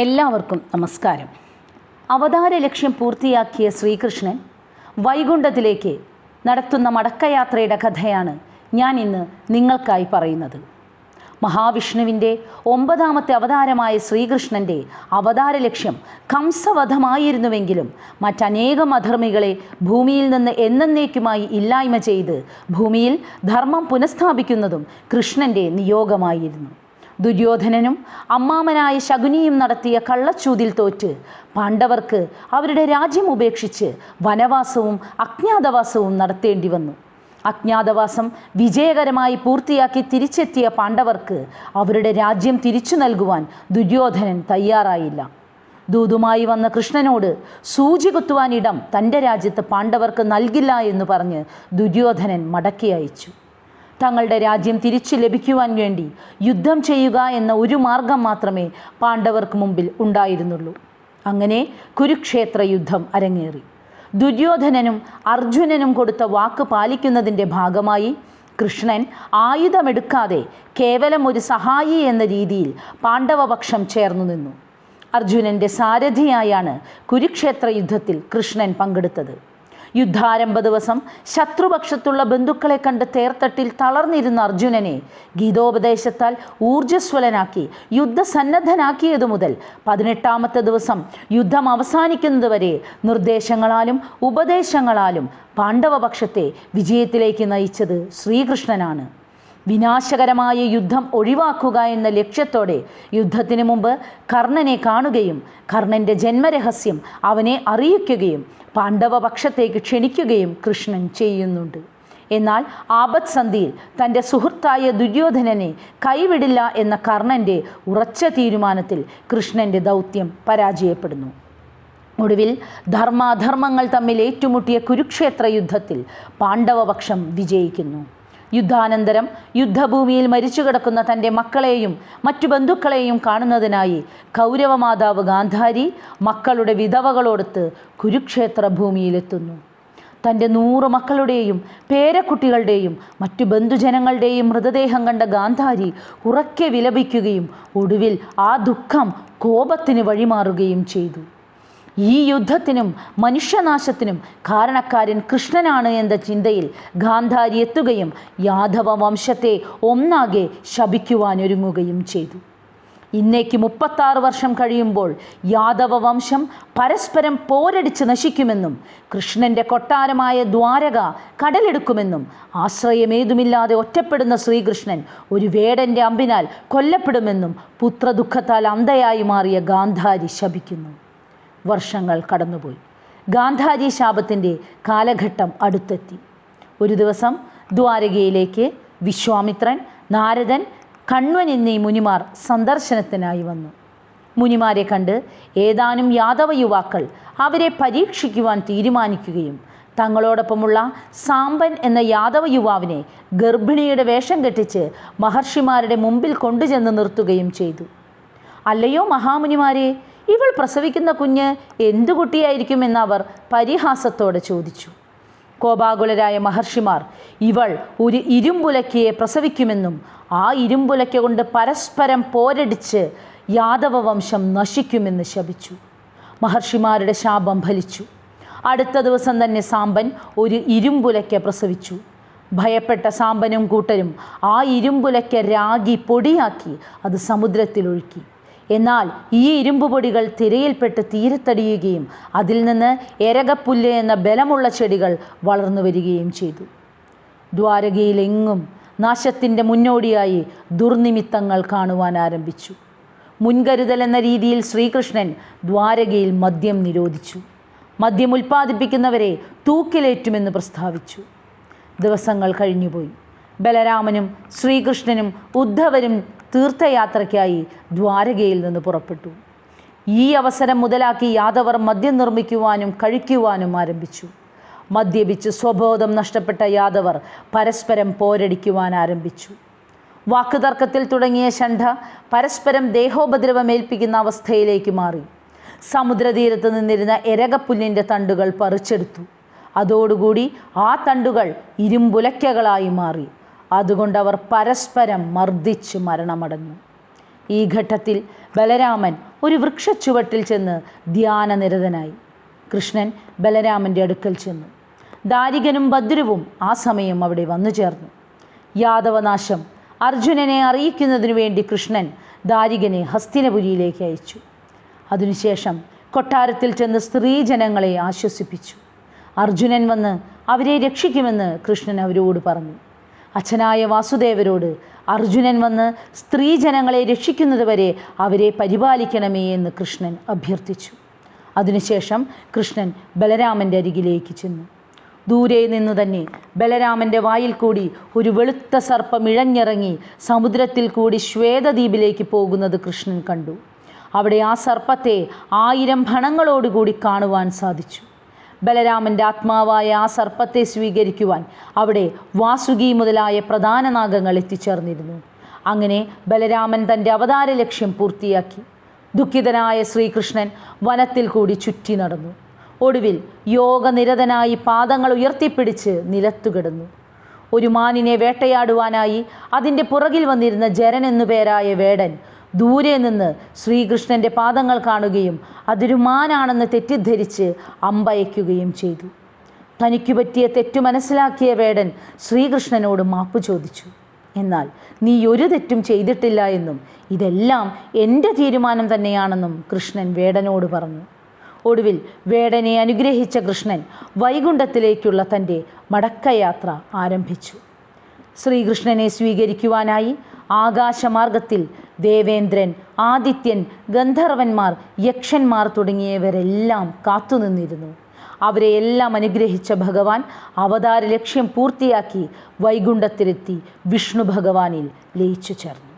എല്ലാവർക്കും നമസ്കാരം. അവതാര ലക്ഷ്യം പൂർത്തിയാക്കിയ ശ്രീകൃഷ്ണൻ വൈകുണ്ഠത്തിലേക്ക് നടത്തുന്ന മടക്കയാത്രയുടെ കഥയാണ് ഞാൻ ഇന്ന് നിങ്ങൾക്കായി പറയുന്നത്. മഹാവിഷ്ണുവിന്റെ ഒമ്പതാമത്തെ അവതാരമായ ശ്രീകൃഷ്ണന്റെ അവതാര ലക്ഷ്യം കംസവധമായിരുന്നുവെങ്കിലും മറ്റനേകം അധർമ്മികളെ ഭൂമിയിൽ നിന്ന് എന്നേക്കുമായി ഇല്ലായ്മ ചെയ്ത് ഭൂമിയിൽ ധർമ്മം പുനഃസ്ഥാപിക്കുന്നതും കൃഷ്ണന്റെ നിയോഗമായിരുന്നു. ദുര്യോധനനും അമ്മാമനായ ശകുനിയും നടത്തിയ കള്ളച്ചൂതിൽ തോറ്റ്. പാണ്ഡവർക്ക് അവരുടെ രാജ്യം ഉപേക്ഷിച്ച് വനവാസവും അജ്ഞാതവാസവും നടത്തേണ്ടി വന്നു. അജ്ഞാതവാസം വിജയകരമായി പൂർത്തിയാക്കി തിരിച്ചെത്തിയ പാണ്ഡവർക്ക് അവരുടെ രാജ്യം തിരിച്ചു നൽകുവാൻ ദുര്യോധനൻ തയ്യാറായില്ല. ദൂതുമായി വന്ന കൃഷ്ണനോട് സൂചി കുത്തുവാനിടം തന്റെ രാജ്യത്ത് പാണ്ഡവർക്ക് നൽകില്ല എന്ന് പറഞ്ഞ് ദുര്യോധനൻ മടക്കി അയച്ചു. തങ്ങളുടെ രാജ്യം തിരിച്ചു ലഭിക്കുവാൻ വേണ്ടി യുദ്ധം ചെയ്യുക എന്ന ഒരു മാർഗം മാത്രമേ പാണ്ഡവർക്ക് മുമ്പിൽ ഉണ്ടായിരുന്നുള്ളൂ. അങ്ങനെ കുരുക്ഷേത്ര യുദ്ധം അരങ്ങേറി. ദുര്യോധനനും അർജുനനും കൊടുത്ത വാക്ക് പാലിക്കുന്നതിന്റെ ഭാഗമായി കൃഷ്ണൻ ആയുധമെടുക്കാതെ കേവലം ഒരു സഹായി എന്ന രീതിയിൽ പാണ്ഡവപക്ഷം ചേർന്നു നിന്നു. അർജുനന്റെ സാരഥിയായാണ് കുരുക്ഷേത്ര യുദ്ധത്തിൽ കൃഷ്ണൻ പങ്കെടുത്തത്. യുദ്ധാരംഭ ദിവസം ശത്രുപക്ഷത്തുള്ള ബന്ധുക്കളെ കണ്ട് തേർത്തട്ടിൽ തളർന്നിരുന്ന അർജുനനെ ഗീതോപദേശത്താൽ ഊർജസ്വലനാക്കി യുദ്ധസന്നദ്ധനാക്കിയതു മുതൽ പതിനെട്ടാമത്തെ ദിവസം യുദ്ധം അവസാനിക്കുന്നതുവരെ നിർദ്ദേശങ്ങളാലും ഉപദേശങ്ങളാലും പാണ്ഡവപക്ഷത്തെ വിജയത്തിലേക്ക് നയിച്ചത് ശ്രീകൃഷ്ണനാണ്. വിനാശകരമായ യുദ്ധം ഒഴിവാക്കുക എന്ന ലക്ഷ്യത്തോടെ യുദ്ധത്തിന് മുമ്പ് കർണനെ കാണുകയും കർണന്റെ ജന്മരഹസ്യം അവനെ അറിയിക്കുകയും പാണ്ഡവപക്ഷത്തേക്ക് ക്ഷണിക്കുകയും കൃഷ്ണൻ ചെയ്യുന്നുണ്ട്. എന്നാൽ ആപത് സന്ധിയിൽ തന്റെ സുഹൃത്തായ ദുര്യോധനനെ കൈവിടില്ല എന്ന കർണന്റെ ഉറച്ച തീരുമാനത്തിൽ കൃഷ്ണന്റെ ദൗത്യം പരാജയപ്പെടുന്നു. ഒടുവിൽ ധർമാധർമ്മങ്ങൾ തമ്മിൽ ഏറ്റുമുട്ടിയ കുരുക്ഷേത്ര യുദ്ധത്തിൽ പാണ്ഡവപക്ഷം വിജയിക്കുന്നു. യുദ്ധാനന്തരം യുദ്ധഭൂമിയിൽ മരിച്ചു കിടക്കുന്ന തന്റെ മക്കളെയും മറ്റു ബന്ധുക്കളെയും കാണുന്നതിനായി കൗരവമാതാവ് ഗാന്ധാരി മക്കളുടെ വിധവകളോടൊത്ത് കുരുക്ഷേത്ര ഭൂമിയിലെത്തുന്നു തന്റെ നൂറ് മക്കളുടെയും പേരക്കുട്ടികളുടെയും മറ്റു ബന്ധുജനങ്ങളുടെയും മൃതദേഹം കണ്ട ഗാന്ധാരി ഉറക്കെ വിലപിക്കുകയും ഒടുവിൽ ആ ദുഃഖം കോപത്തിന് വഴിമാറുകയും ചെയ്തു. ഈ യുദ്ധത്തിനും മനുഷ്യനാശത്തിനും കാരണക്കാരൻ കൃഷ്ണനാണ് എന്ന ചിന്തയിൽ ഗാന്ധാരി എത്തുകയും യാദവ വംശത്തെ ഒന്നാകെ ശപിക്കുവാനൊരുങ്ങുകയും ചെയ്തു. ഇന്നേക്ക് മുപ്പത്താറ് വർഷം കഴിയുമ്പോൾ യാദവ വംശം പരസ്പരം പോരടിച്ച് നശിക്കുമെന്നും കൃഷ്ണന്റെ കൊട്ടാരമായ ദ്വാരക കടലെടുക്കുമെന്നും ആശ്രയമേതുമില്ലാതെ ഒറ്റപ്പെടുന്ന ശ്രീകൃഷ്ണൻ ഒരു വേടന്റെ അമ്പിനാൽ കൊല്ലപ്പെടുമെന്നും പുത്രദുഃഖത്താൽ അന്ധയായി മാറിയ ഗാന്ധാരി ശപിക്കുന്നു. വർഷങ്ങൾ കടന്നുപോയി. ഗാന്ധാജി ശാപത്തിന്റെ കാലഘട്ടം അടുത്തെത്തി. ഒരു ദിവസം ദ്വാരകയിലേക്ക് വിശ്വാമിത്രൻ നാരദൻ കണ്വൻ എന്നീ മുനിമാർ സന്ദർശനത്തിനായി വന്നു. മുനിമാരെ കണ്ട് ഏതാനും യാദവ യുവാക്കൾ അവരെ പരീക്ഷിക്കുവാൻ തീരുമാനിക്കുകയും തങ്ങളോടൊപ്പമുള്ള സാമ്പൻ എന്ന യാദവ യുവാവിനെ ഗർഭിണിയുടെ വേഷം കെട്ടിച്ച് മഹർഷിമാരുടെ മുമ്പിൽ കൊണ്ടുചെന്ന് നിർത്തുകയും ചെയ്തു. അല്ലയോ മഹാമുനിമാരെ ഇവൾ പ്രസവിക്കുന്ന കുഞ്ഞ് എന്തു കുട്ടിയായിരിക്കുമെന്ന് അവർ പരിഹാസത്തോടെ ചോദിച്ചു. കോപാകുലരായ മഹർഷിമാർ ഇവൾ ഒരു ഇരുമ്പുലക്കയെ പ്രസവിക്കുമെന്നും ആ ഇരുമ്പുലക്ക കൊണ്ട് പരസ്പരം പോരടിച്ച് യാദവ വംശം നശിക്കുമെന്ന് ശപിച്ചു. മഹർഷിമാരുടെ ശാപം ഫലിച്ചു. അടുത്ത ദിവസം തന്നെ സാമ്പൻ ഒരു ഇരുമ്പുലക്ക പ്രസവിച്ചു. ഭയപ്പെട്ട സാമ്പനും കൂട്ടരും ആ ഇരുമ്പുലക്ക രാഗി പൊടിയാക്കി അത് സമുദ്രത്തിലൊഴുക്കി. എന്നാൽ ഈ ഇരുമ്പ് പൊടികൾ തിരയിൽപ്പെട്ട് തീരത്തടിയുകയും അതിൽ നിന്ന് എരകപ്പുല്ല് എന്ന ബലമുള്ള ചെടികൾ വളർന്നു വരികയും ചെയ്തു. ദ്വാരകയിലെങ്ങും നാശത്തിന്റെ മുന്നോടിയായി ദുർനിമിത്തങ്ങൾ കാണുവാൻ ആരംഭിച്ചു. മുൻകരുതൽ എന്ന രീതിയിൽ ശ്രീകൃഷ്ണൻ ദ്വാരകയിൽ മദ്യം നിരോധിച്ചു. മദ്യം ഉൽപ്പാദിപ്പിക്കുന്നവരെ തൂക്കിലേറ്റുമെന്ന് പ്രസ്താവിച്ചു. ദിവസങ്ങൾ കഴിഞ്ഞുപോയി. ബലരാമനും ശ്രീകൃഷ്ണനും ഉദ്ധവരും തീർത്ഥയാത്രയ്ക്കായി ദ്വാരകയിൽ നിന്ന് പുറപ്പെട്ടു. ഈ അവസരം മുതലാക്കി യാദവർ മദ്യം നിർമ്മിക്കുവാനും കഴിക്കുവാനും ആരംഭിച്ചു. മദ്യപിച്ച് സ്വബോധം നഷ്ടപ്പെട്ട യാദവർ പരസ്പരം പോരടിക്കുവാൻ ആരംഭിച്ചു. വാക്കുതർക്കത്തിൽ തുടങ്ങിയ ഷണ്ഠ പരസ്പരം ദേഹോപദ്രവമേൽപ്പിക്കുന്ന അവസ്ഥയിലേക്ക് മാറി. സമുദ്രതീരത്ത് നിന്നിരുന്ന എരകപ്പുല്ലിന്റെ തണ്ടുകൾ പറിച്ചെടുത്തു. അതോടുകൂടി ആ തണ്ടുകൾ ഇരുമ്പുലയ്ക്കകളായി മാറി. അതുകൊണ്ട് അവർ പരസ്പരം മർദ്ദിച്ച് മരണമടഞ്ഞു. ഈ ഘട്ടത്തിൽ ബലരാമൻ ഒരു വൃക്ഷച്ചുവട്ടിൽ ചെന്ന് ധ്യാനനിരതനായി. കൃഷ്ണൻ ബലരാമന്റെ അടുക്കൽ ചെന്നു. ദാരികനും ഭദ്രവും ആ സമയം അവിടെ വന്നു ചേർന്നു. യാദവനാശം അർജുനനെ അറിയിക്കുന്നതിനു വേണ്ടി കൃഷ്ണൻ ദാരികനെ ഹസ്തിനപുരിയിലേക്ക് അയച്ചു. അതിനുശേഷം കൊട്ടാരത്തിൽ ചെന്ന് സ്ത്രീജനങ്ങളെ ആശ്വസിപ്പിച്ചു. അർജുനൻ വന്ന് അവരെ രക്ഷിക്കുമെന്ന് കൃഷ്ണൻ അവരോട് പറഞ്ഞു. അച്ഛനായ വാസുദേവരോട് അർജുനൻ വന്ന് സ്ത്രീജനങ്ങളെ രക്ഷിക്കുന്നതുവരെ അവരെ പരിപാലിക്കണമേ എന്ന് കൃഷ്ണൻ അഭ്യർത്ഥിച്ചു. അതിനുശേഷം കൃഷ്ണൻ ബലരാമന്റെ അരികിലേക്ക് ചെന്നു. ദൂരെ നിന്നു തന്നെ ബലരാമന്റെ വായിൽ കൂടി ഒരു വെളുത്ത സർപ്പം ഇഴഞ്ഞിറങ്ങി സമുദ്രത്തിൽ കൂടി ശ്വേതദ്വീപിലേക്ക് പോകുന്നത് കൃഷ്ണൻ കണ്ടു. അവിടെ ആ സർപ്പത്തെ ആയിരം ഭണങ്ങളോടുകൂടി കാണുവാൻ സാധിച്ചു. ബലരാമന്റെ ആത്മാവായ ആ സർപ്പത്തെ സ്വീകരിക്കുവാൻ അവിടെ വാസുകി മുതലായ പ്രധാന നാഗങ്ങൾ എത്തിച്ചേർന്നിരുന്നു. അങ്ങനെ ബലരാമൻ തന്റെ അവതാര ലക്ഷ്യം പൂർത്തിയാക്കി. ദുഃഖിതനായ ശ്രീകൃഷ്ണൻ വനത്തിൽ കൂടി ചുറ്റി നടന്നു. ഒടുവിൽ യോഗനിരതനായി പാദങ്ങൾ ഉയർത്തിപ്പിടിച്ച് നിലത്തുകിടന്നു ഒരു മാനിനെ വേട്ടയാടുവാനായി അതിന്റെ പുറകിൽ വന്നിരുന്ന ജരൻ എന്നു പേരായ വേടൻ ദൂരെ നിന്ന് ശ്രീകൃഷ്ണന്റെ പാദങ്ങൾ കാണുകയും അതൊരു മാനാണെന്ന് തെറ്റിദ്ധരിച്ച് അമ്പയക്കുകയും ചെയ്തു. തനിക്ക് പറ്റിയ തെറ്റു മനസ്സിലാക്കിയ വേടൻ ശ്രീകൃഷ്ണനോട് മാപ്പ് ചോദിച്ചു. എന്നാൽ നീ ഒരു തെറ്റും ചെയ്തിട്ടില്ല എന്നും ഇതെല്ലാം എന്റെ തീരുമാനം തന്നെയാണെന്നും കൃഷ്ണൻ വേടനോട് പറഞ്ഞു. ഒടുവിൽ വേടനെ അനുഗ്രഹിച്ച കൃഷ്ണൻ വൈകുണ്ഠത്തിലേക്കുള്ള തന്റെ മടക്കയാത്ര ആരംഭിച്ചു. ശ്രീകൃഷ്ണനെ സ്വീകരിക്കുവാനായി ആകാശമാർഗത്തിൽ ദേവേന്ദ്രൻ ആദിത്യൻ ഗന്ധർവന്മാർ യക്ഷന്മാർ തുടങ്ങിയവരെല്ലാം കാത്തുനിന്നിരുന്നു. അവരെ എല്ലാം അനുഗ്രഹിച്ച ഭഗവാൻ അവതാര ലക്ഷ്യം പൂർത്തിയാക്കി വൈകുണ്ഠത്തിലെത്തി വിഷ്ണു ഭഗവാനിൽ ലയിച്ചു ചേർന്നു